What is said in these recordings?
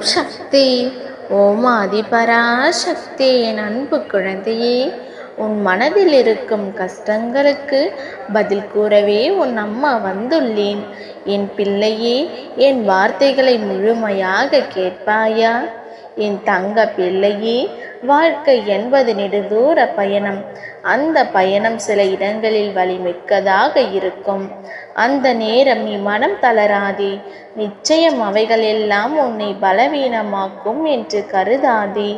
ஓம் சக்தி ஓம் ஆதிபராசக்தி என் அன்பு குழந்தையே உன் மனதில் இருக்கும் கஷ்டங்களுக்கு பதில் கூறவே உன் அம்மா வந்துள்ளேன். என் பிள்ளையே என் வார்த்தைகளை முழுமையாக கேட்பாயா? என் தங்க பிள்ளையே வாழ்க்கை என்பது நெடுதூர பயணம். அந்த பயணம் சில இடங்களில் வலிமிக்கதாக இருக்கும். அந்த நேரம் நீ மனம் தளராதே. நிச்சயம் அவைகள் எல்லாம் உன்னை பலவீனமாக்கும் என்று கருதாதே.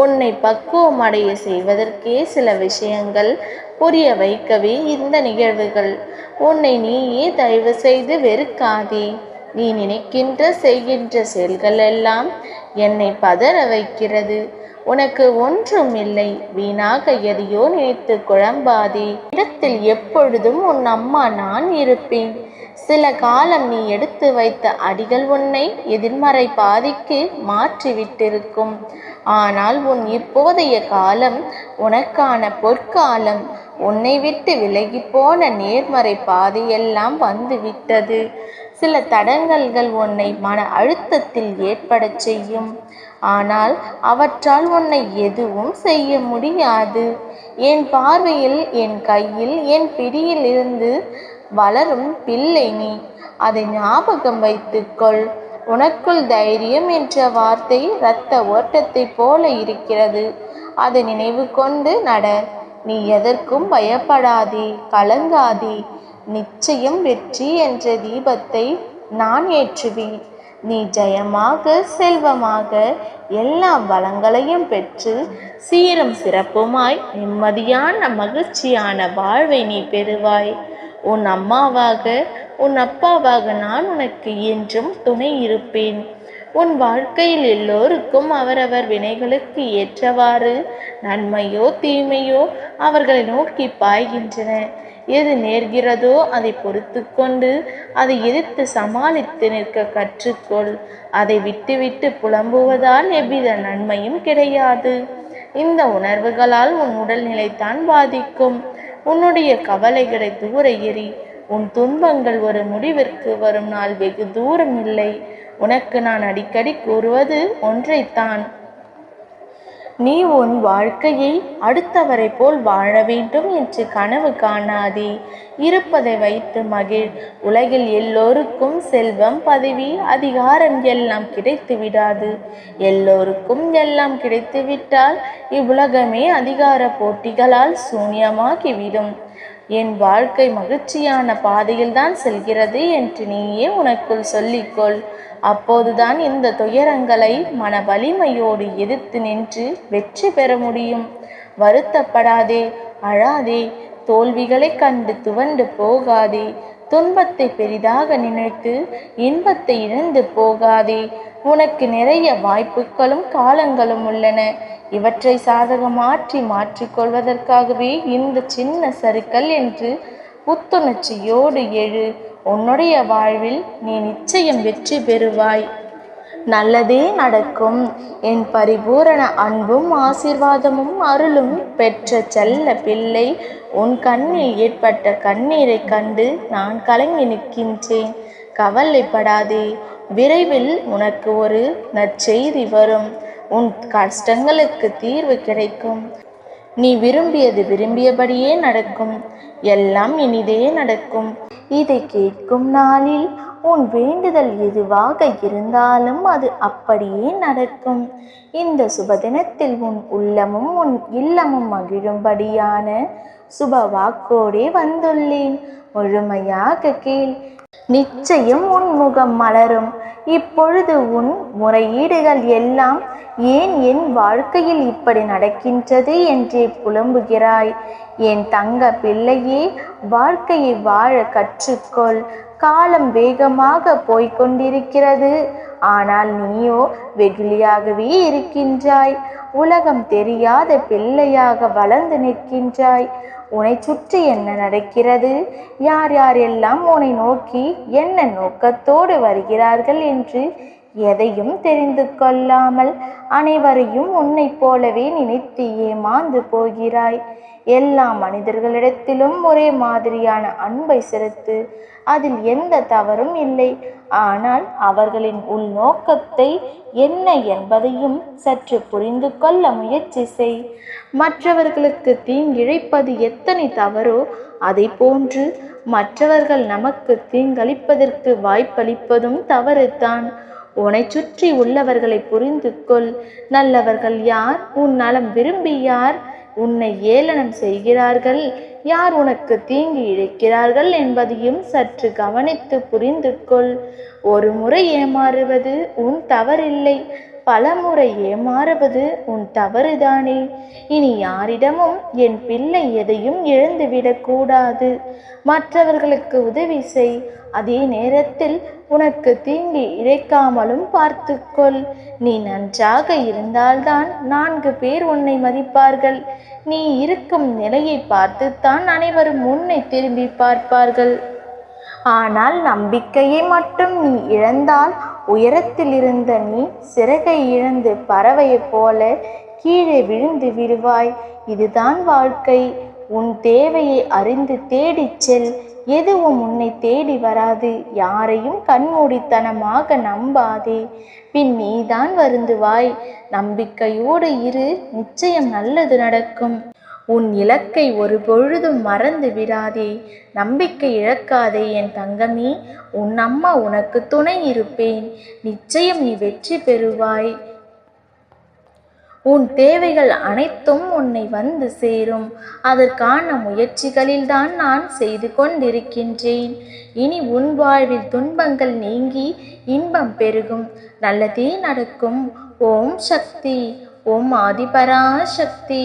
உன்னை பக்குவம் அடைய செய்வதற்கே சில விஷயங்கள் புரிய வைக்கவே இந்த நிகழ்வுகள். உன்னை நீயே தயவு செய்து வெறுக்காதே. நீ நினைக்கின்ற செய்கின்ற செயல்கள் எல்லாம் என்னை பதற வைக்கிறது. உனக்கு ஒன்றும் இல்லை. வீணாக எதையோ நினைத்து குழம்பாதே. இடத்தில் எப்பொழுதும் உன் அம்மா நான் இருப்பேன். சில காலம் நீ எடுத்து வைத்த அடிகள் உன்னை எதிர்மறை பாதிக்கு மாற்றிவிட்டிருக்கும். ஆனால் உன் இப்போதைய காலம் உனக்கான பொற்காலம். உன்னை விட்டு விலகி போன நேர்மறை பாதையெல்லாம் வந்து விட்டது சில தடங்கல்கள் உன்னை மன அழுத்தத்தில் ஏற்படச் செய்யும். ஆனால் அவற்றால் உன்னை எதுவும் செய்ய முடியாது. என் பார்வையில் என் கையில் என் பிடியில் இருந்து வளரும் பிள்ளை நீ. அதை ஞாபகம் வைத்துக்கொள் உனக்குள் தைரியம் என்ற வார்த்தை இரத்த ஓட்டத்தை போல இருக்கிறது. அதை நினைவு கொண்டு நட. நீ எதற்கும் பயப்படாதே கலங்காதே. நிச்சயம் வெற்றி என்ற தீபத்தை நான் ஏற்றுவேன். நீ ஜெயமாக செல்வமாக எல்லா வளங்களையும் பெற்று சீரும் சிறப்புமாய் நிம்மதியான மகிழ்ச்சியான வாழ்வை நீ பெறுவாய். உன் அம்மாவாக உன் அப்பாவாக நான் உனக்கு என்றும் துணை இருப்பேன். உன் வாழ்க்கையில் எல்லோருக்கும் அவரவர் வினைகளுக்கு ஏற்றவாறு நன்மையோ தீமையோ அவர்களை நோக்கி பாய்கின்றன. எது நேர்கிறதோ அதை பொறுத்து கொண்டு அதை எதிர்த்து சமாளித்து நிற்க கற்றுக்கொள். அதை விட்டுவிட்டு புலம்புவதால் எவ்வித நன்மையும் கிடையாது. இந்த உணர்வுகளால் உன் உடல்நிலைத்தான் பாதிக்கும். உன்னுடைய கவலைகளை தூர எறி உன் துன்பங்கள் ஒரு முடிவிற்கு வரும் நாள் வெகு தூரம் இல்லை. உனக்கு நான் அடிக்கடி கூறுவது ஒன்றைத்தான். நீ உன் வாழ்க்கையை அடுத்தவரை போல் வாழ வேண்டும் என்று கனவு காணாதே. இருப்பதை வைத்து மகிழ். உலகில் எல்லோருக்கும் செல்வம் பதவி அதிகாரம் எல்லாம் கிடைத்து விடாது. எல்லோருக்கும் எல்லாம் கிடைத்துவிட்டால் இவ்வுலகமே அதிகார போட்டிகளால் சூன்யமாகிவிடும். என் வாழ்க்கை மகிழ்ச்சியான பாதையில்தான் செல்கிறது என்று நீயே உனக்குள் சொல்லிக்கொள். அப்போதுதான் இந்த துயரங்களை மன வலிமையோடு எதிர்த்து நின்று வெற்றி பெற முடியும். வருத்தப்படாதே அழாதே தோல்விகளைக் கண்டு துவண்டு போகாதே துன்பத்தை பெரிதாக நினைத்து இன்பத்தை இழந்து போகாதே. உனக்கு நிறைய வாய்ப்புகளும் காலங்களும் உள்ளன. இவற்றை சாதகமாற்றி மாற்றிக்கொள்வதற்காகவே இந்த சின்ன சறுக்கல் என்று புத்துணர்ச்சியோடு எழு. உன்னுடைய வாழ்வில் நீ நிச்சயம் வெற்றி பெறுவாய். நல்லதே நடக்கும். என் பரிபூரண அன்பும் ஆசீர்வாதமும் அருளும் பெற்ற செல்ல பிள்ளை உன் கண்ணில் ஏற்பட்ட கண்ணீரைக் கண்டு நான் கலங்கி நிற்கின்றேன். கவலைப்படாதே விரைவில் உனக்கு ஒரு நற்செய்தி வரும். உன் கஷ்டங்களுக்கு தீர்வு கிடைக்கும். நீ விரும்பியது விரும்பியபடியே நடக்கும். எல்லாம் இனிதே நடக்கும். இதை கேட்கும் நாளில் உன் வேண்டுதல் எதுவாக இருந்தாலும் அது அப்படியே நடக்கும். இந்த சுபதினத்தில் உன் உள்ளமும் உன் இல்லமும் மகிழும்படியான சுப வாக்கோடே வந்துள்ளேன். முழுமையாக கேள். நிச்சயம் உன் முகம் மலரும். இப்பொழுது உன் முறையீடுகள் எல்லாம் ஏன் என் வாழ்க்கையில் இப்படி நடக்கின்றது என்றே புலம்புகிறாய். என் தங்க பிள்ளையே வாழ்க்கையை வாழ கற்றுக்கொள். காலம் வேகமாக போய்கொண்டிருக்கிறது ஆனால் நீயோ வெகுளியாகவே இருக்கின்றாய். உலகம் தெரியாத பிள்ளையாக வளர்ந்து நிற்கின்றாய். உன்னை சுற்றி என்ன நடக்கிறது? யார் யார் எல்லாம் உன்னை நோக்கி என்ன நோக்கத்தோடு வருகிறார்கள் என்று எதையும் தெரிந்து கொள்ளாமல் அனைவரையும் உன்னைப் போலவே நினைத்து ஏமாந்து போகிறாய். எல்லா மனிதர்களிடத்திலும் ஒரே மாதிரியான அன்பை செலுத்து அதில் எந்த தவறும் இல்லை. ஆனால் அவர்களின் உள்நோக்கத்தை என்ன என்பதையும் சற்று புரிந்து கொள்ள முயற்சி செய். மற்றவர்களுக்கு தீங்கிழைப்பது எத்தனை தவறோ அதை போன்று மற்றவர்கள் நமக்கு தீங்களிப்பதற்கு வாய்ப்பளிப்பதும் தவறுதான். உனை சுற்றி உள்ளவர்களை புரிந்து கொள் நல்லவர்கள் யார்? உன் நலம் விரும்பி யார்? உன்னை ஏளனம் செய்கிறார்கள். யார் உனக்கு தீங்கு இழைக்கிறார்கள் என்பதையும் சற்று கவனித்து புரிந்து கொள் ஒரு முறை ஏமாறுவது உன் தவறில்லை. பலமுறை ஏமாறுவது உன் தவறுதானே? இனி யாரிடமும் என் பிள்ளை எதையும் இழந்துவிடக்கூடாது மற்றவர்களுக்கு உதவி செய். அதே நேரத்தில் உனக்கு தீங்கு இழைக்காமலும் பார்த்துக்கொள். நீ நன்றாக இருந்தால்தான் நான்கு பேர் உன்னை மதிப்பார்கள். நீ இருக்கும் நிலையை பார்த்துத்தான் அனைவரும் உன்னை திரும்பி பார்ப்பார்கள். ஆனால் நம்பிக்கையை மட்டும் நீ இழந்தால் உயரத்தில் இருந்த நீ சிறகை இழந்து பறவையைப் போல கீழே விழுந்து விடுவாய். இதுதான் வாழ்க்கை. உன் தேவையை அறிந்து தேடிச் செல். எதுவும் உன்னை தேடி வராது. யாரையும் கண்மூடித்தனமாக நம்பாதே. பின் நீதான் வருந்துவாய். நம்பிக்கையோடு இரு. நிச்சயம் நல்லது நடக்கும். உன் இலக்கை ஒரு பொழுதும் மறந்து விடாதே. நம்பிக்கை இழக்காதே என் தங்கமே. உன் அம்மா உனக்கு துணை இருப்பேன். நிச்சயம் நீ வெற்றி பெறுவாய். உன் தேவைகள் அனைத்தும் உன்னை வந்து சேரும். அதற்கான முயற்சிகளில்தான் நான் செய்து கொண்டிருக்கின்றேன். இனி உன் வாழ்வில் துன்பங்கள் நீங்கி இன்பம் பெருகும். நல்லதே நடக்கும். ஓம் சக்தி. ஓம் ஆதிபராசக்தி.